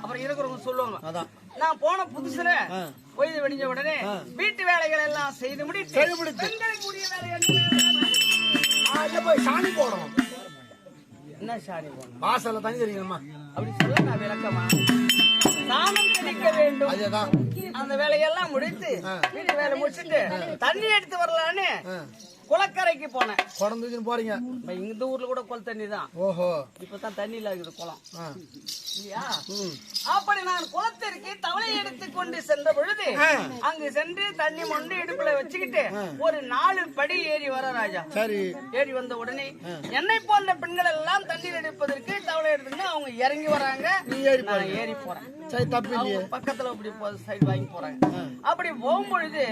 அப்புறம் இருக்கிறவங்க சொல்லுவாங்க அதான். நான் போன புதுசுல. பொய்து வெடிஞ்ச உடனே வீட்டு வேலைகள் எல்லாம் செய்து முடித்து போய் சாணி போடணும். என்ன சாணி போடணும்? வாசல்ல தண்ணி தெரியுங்கம்மா அப்படி சொல்ல நான் விளக்கமா? சாணம் தெளிக்க வேண்டும். அந்த வேலையெல்லாம் முடித்து வீட்டு வேலை முடிச்சிட்டு தண்ணி எடுத்து வரலான்னு குளக்கரைக்கு போனேன். குடம் தூக்கின்னு போறீங்க. இந்த ஊர்ல கூட குள தண்ணி தான் ஓஹோ. இப்பதான் தண்ணி இல்ல இருக்குது குளம். இல்லையா. அப்படி நான் குளத்திற்கு தவளை எடுத்துக் கொண்டு சென்ற பொழுது. அங்கு சென்று தண்ணி மொண்டு இடுப்புல வச்சுக்கிட்டு ஒரு நாலு படி ஏறி வர ராஜா. சரி. ஏறி வந்த உடனே என்னை போன்ற பெண்கள் எல்லாம் தண்ணீர் எடுப்பதற்கு அவங்க இறங்கி வராங்க. நீ ஏறி நான் ஏறி போறேன். சரி தப்பு இல்லையே. பக்கத்துல அப்படி சைடு வாங்கி போறாங்க அப்படி போகும்பொழுது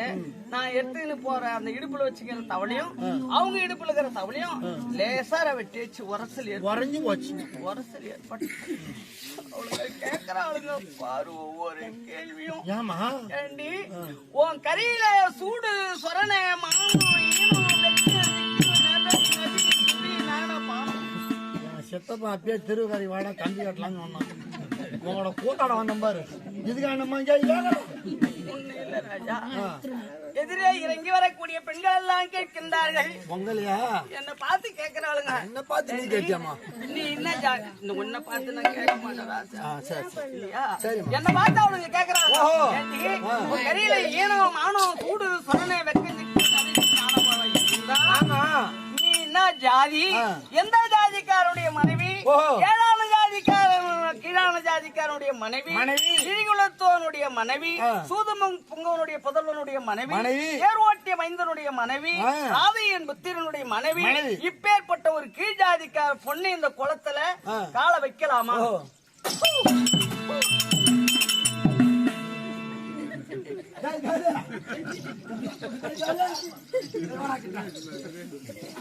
நான் எடுத்துக்கிட்டு போறேன் அந்த இடுப்புல வச்சுக்கிற தவளையும் அவங்க இடுப்புல இருக்கிற தவளையும் லேசார வெட்டி வச்சு உரசல் உறைஞ்சு போச்சு உரசல் ஏற்பட்டு அவளுங்க கேக்குறாளுங்க. பாரு ஒவ்வொரு கேள்வியும் ஏமா உன் கரையில சூடு சொரண மானம் செத்தப்பா அப்பயே திருவகாரி வாடா கம்பி கட்டலாம்னு சொன்னான். உங்களோட கூட்டாட வந்த பாரு. இதுக்கானம்மா எதிரே இறங்கி வரக்கூடிய பெண்கள் எல்லாம் கேட்கின்றார்கள். பொங்கலையா என்ன பார்த்து கேக்குறாளுங்க என்ன பார்த்து நீ கேட்டியாமா நீ என்ன இந்த உன்னை பார்த்து நான் கேட்க மாட்டேன். என்ன பார்த்து. ஏண்டி, உன் கரையில ஈனம் மானம் சூடு சொரணை வெக்க திக்கு, நதி, நாணம் இருந்தா ஆமா. ஜாதி. எந்த ஜாதிக்காரனுடைய மனைவி. ஏழான ஜாதிக்காரன் கீழான ஜாதிக்காரனுடைய மனைவி மனைவி. கிழிகுலத்தோனுடைய மனைவி ஆ. சூதமங் புங்கவனுடைய புதல்வனுடைய மனைவி மனைவி. ஏர் ஓட்டிய மைந்தனுடைய மனைவி. ராதையன் புத்திரனுடைய மனைவி. இப்பேற்பட்ட ஒரு கீழ் ஜாதிக்கார பொண்ணு இந்த குளத்துல. காலை வைக்கலாமா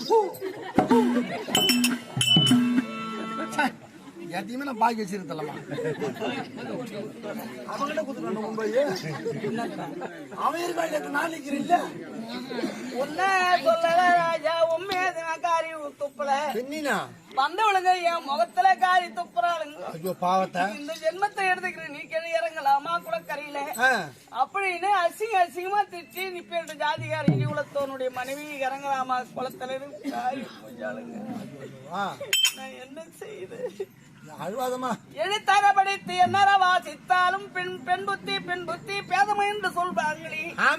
ஓ நான் பாக்கி வச்சிருந்தலமா அவங்கிட்ட குத்துறான் மும்பை அவன் இருக்காங்க நான் நிக்கிறேன் இல்ல உன்ன சொல்லல ராஜா உண்மை துப்புல. வந்தவளுங்க என் முகத்துல காரி துப்புறாளுங்க. ஐயோ பாவத்தை. இந்த ஜென்மத்தை எடுத்துக்கிற நீ கீழே இறங்கலாமா குளக்கரையில? அப்படின்னு அசிங்க அசிங்கமா திட்டி நீ பேரு ஜாதிகார மனைவி இறங்கலாமா குளத்துல காரி நான் என்ன செய்து? அழுவாதம்மா. எழுத்தரபடித்து என்னற வாசித்தாலும் பெண் பெண் புத்தி பெண் புத்தி பேதமை என்று அந்த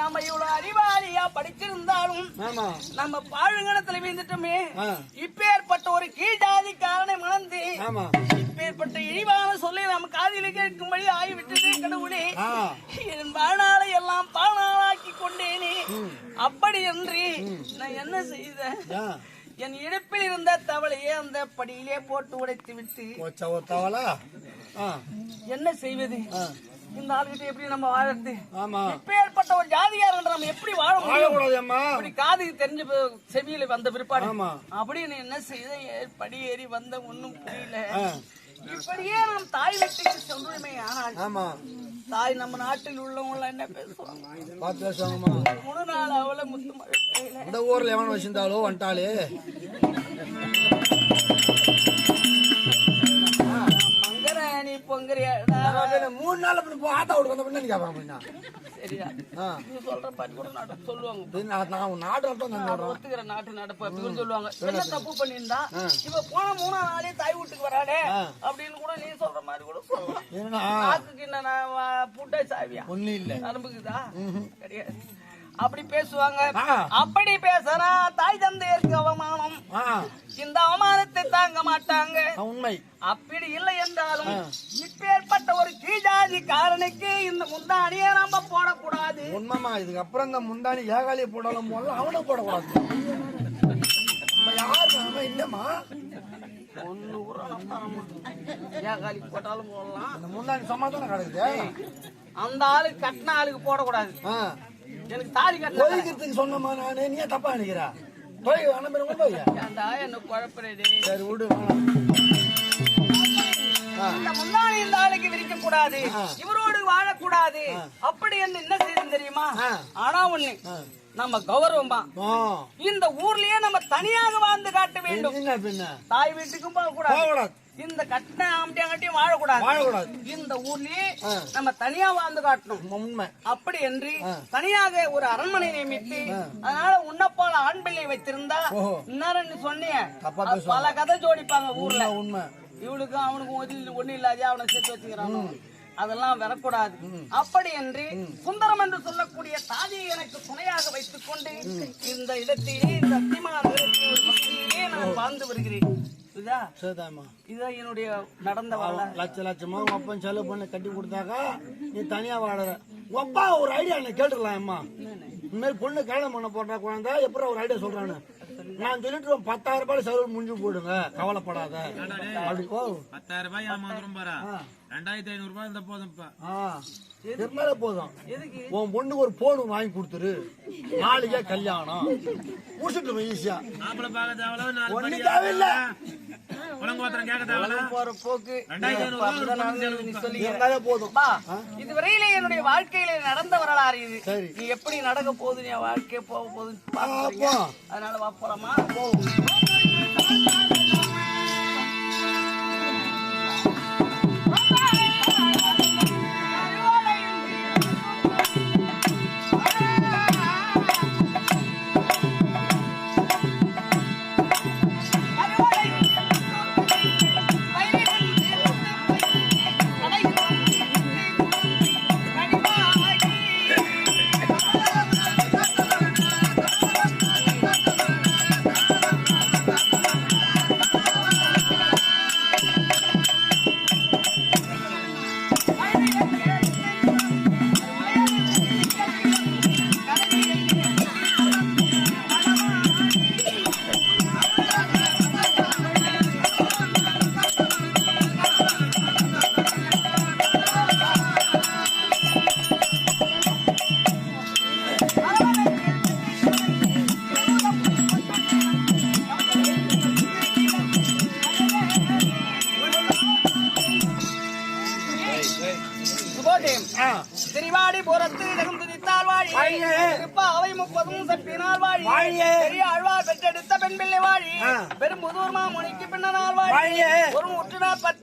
நம்ம இவ்வளவு அறிவாளியா படிச்சிருந்தாலும் நம்ம பாழுங்கணத்துல வீழ்ந்துட்டோமே. இப்பேற்பட்ட ஒரு கீழ்ஜாதிக்காரனை மணந்து ஆமா. இப்பேற்பட்ட இழிவான சொல்லி நம்ம காதில கேட்கும்படி ஆகிவிட்டது கடவுளே. என் வாழ்நாளை எல்லாம் பாழாக்கி கொண்டேனே. அப்படி என்று நான் என்ன செய்தேன்? என் இடுப்பில் இருந்த தவளையை அந்த படியிலே போட்டு உடைத்து விட்டு என்ன செய்வது? இந்த ஆளுகிட்ட எப்படி நம்ம வாழறது? ஆமா. இப்பேற்பட்ட ஒரு ஜாதியார் நம்ம எப்படி வாழ முடியும்? அம்மா அப்படி காதுக்கு தெரிஞ்ச செவியில வந்த பிற்பாடு. ஆமா. அப்படின்னு என்ன செய்த? படி ஏறி வந்த ஒண்ணும் புரியல. இப்படியே நாம் தாய் வீட்டுக்கு சொல்றமே ஆனால் ஆமா. தாய் நம்ம நாட்டில் உள்ளவங்க என்ன பேசுவாங்க? பேசுவாங்கம்மா மூணு நாள் அவளை முத்து. இந்த ஊர்ல எவன் வச்சிருந்தாலோ வந்துட்டாலே மூணு நாள் அப்படி போ ஆத்தா விட்டு வந்த பண்ணி கேட்பாங்க அப்படின்னா சரியா ஆ, நீ சொல்ற பாட்டு கூட நாட்டு சொல்லுவாங்க. நான் நாடு சொல்றேன் ஒத்துக்கிற நாட்டு நடப்பு அப்படின்னு சொல்லுவாங்க என்ன தப்பு பண்ணியிருந்தா இப்ப போன மூணா நாளே தாய் வீட்டுக்கு வராடே அப்படின்னு கூட நீ சொல்ற மாதிரி கூட சொல்லலாம் நாக்குக்கு என்ன நான் பூட்டை சாவியா இல்ல நரம்புக்குதா கிடையாது அப்படி பேசுவாங்க. அப்படி பேசுறா தாய் தந்தையருக்கு அவமானம். இந்த அவமானத்தை தாங்க மாட்டாங்க. உண்மை. அப்படி இல்லை என்றாலும் இப்பேற்பட்ட ஒரு கீழாதி காரனுக்கு இந்த முந்தானியை நம்ம போடக்கூடாது. உண்மைமா இதுக்கு அப்புறம் இந்த முந்தானி ஏகாலியை போடாலும்? போடலாம் அவனை போடக்கூடாது. யாரு இல்லம்மா? உரம் ஏகாலி போட்டாலும் போடலாம். முந்தானி சமாதானம் கிடக்குது. அந்த ஆளு கட்டின ஆளுக்கு போடக்கூடாது. எனக்கு தாலி கட்டின தொழிக்கிறதுக்கு சொன்னமா நானே நீ தப்பா நினைக்கிறா? தொழில் அனுப்பிடுங்க போய். ஏன்டா என்ன குழப்பறே சரி விடு முன்னாடி இந்த ஆளுக்கு விரிக்க கூடாது இவரோடு வாழக்கூடாது. அப்படி என்று என்ன செய்யும் தெரியுமா. ஆனா ஒண்ணு நம்ம கௌரவமா இந்த ஊர்லயே நம்ம தனியாக வாழ்ந்து காட்ட வேண்டும். என்ன தாய் வீட்டுக்கும் போக கூடாது இந்த கட்டின ஆம்பியாங்கட்டியும் வாழக்கூடாது. வாழக்கூடாது. இந்த ஊர்லயே நம்ம தனியா வாழ்ந்து காட்டணும். உண்மை. அப்படி என்று தனியாக ஒரு அரண்மனை நியமித்து அதனால உன்னப்போல ஆண் பிள்ளை வைத்திருந்தா நீ சொன்னீங்க பல கதை ஜோடிப்பாங்க ஊர்ல. உண்மை, இவளுக்கும் அவனுக்கும் ஒண்ணு இல்லாதே அவனை சேர்த்து வச்சுக்கிறானோ? அதெல்லாம் வரக்கூடாது. அப்படி என்று சுந்தரம் என்று சொல்லக்கூடிய தாதியை எனக்கு துணையாக வைத்துக் கொண்டு இந்த இடத்திலே இந்த அத்திமான நான் வாழ்ந்து வருகிறேன். இதா சரிதாம்மா. இதுதான் என்னுடைய நடந்த லட்ச லட்சமா உங்க அப்பன் செலவு பண்ணி கட்டி கொடுத்தாக்கா நீ தனியா வாழற. உங்க அப்பா ஒரு ஐடியா என்ன கேட்டுக்கலாம் அம்மா இந்த மாதிரி பொண்ணு கல்யாணம் பண்ண போட்டா குழந்தை எப்படி ஒரு ஐடியா சொல்றானு. நான் சொல்லிட்டு பத்தாயிரம் ரூபாய் செலவு முடிஞ்சு போடுங்க கவலைப்படாத. அப்படி ஓ பத்தாயிரம் ரூபாய் ஏமாந்துரும் பாரா ரெண்டாயிரத்தி ஐநூறு ரூபாய் இருந்தா போதும்ப்பா இருந்தாலே போதும். எதுக்கு? உன் பொண்ணுக்கு ஒரு போன் வாங்கி கொடுத்துரு. நாளைக்கே கல்யாணம். முடிச்சுட்டு ஈஸியா ஒண்ணு தேவையில்ல. இதுவரையிலே என்னுடைய வாழ்க்கையில நடந்த வரலாறு இது. நீ எப்படி நடக்க போகுது என் வாழ்க்கை போக. அப்பா. அதனால வா ஆ திரிவாடி புறத்து நெகுந்துதித்தால் வாழி. திருப்பாவை முப்பதும் சப்பினால் வாழி. பெரிய ஆழ்வார் பெற்றெடுத்த பெண் பிள்ளை வாழி ஆ. பெரும் புதூர் மாமுனிக்கு பின்னனால் வாழி. ஒரு முற்றுநாள் பத்து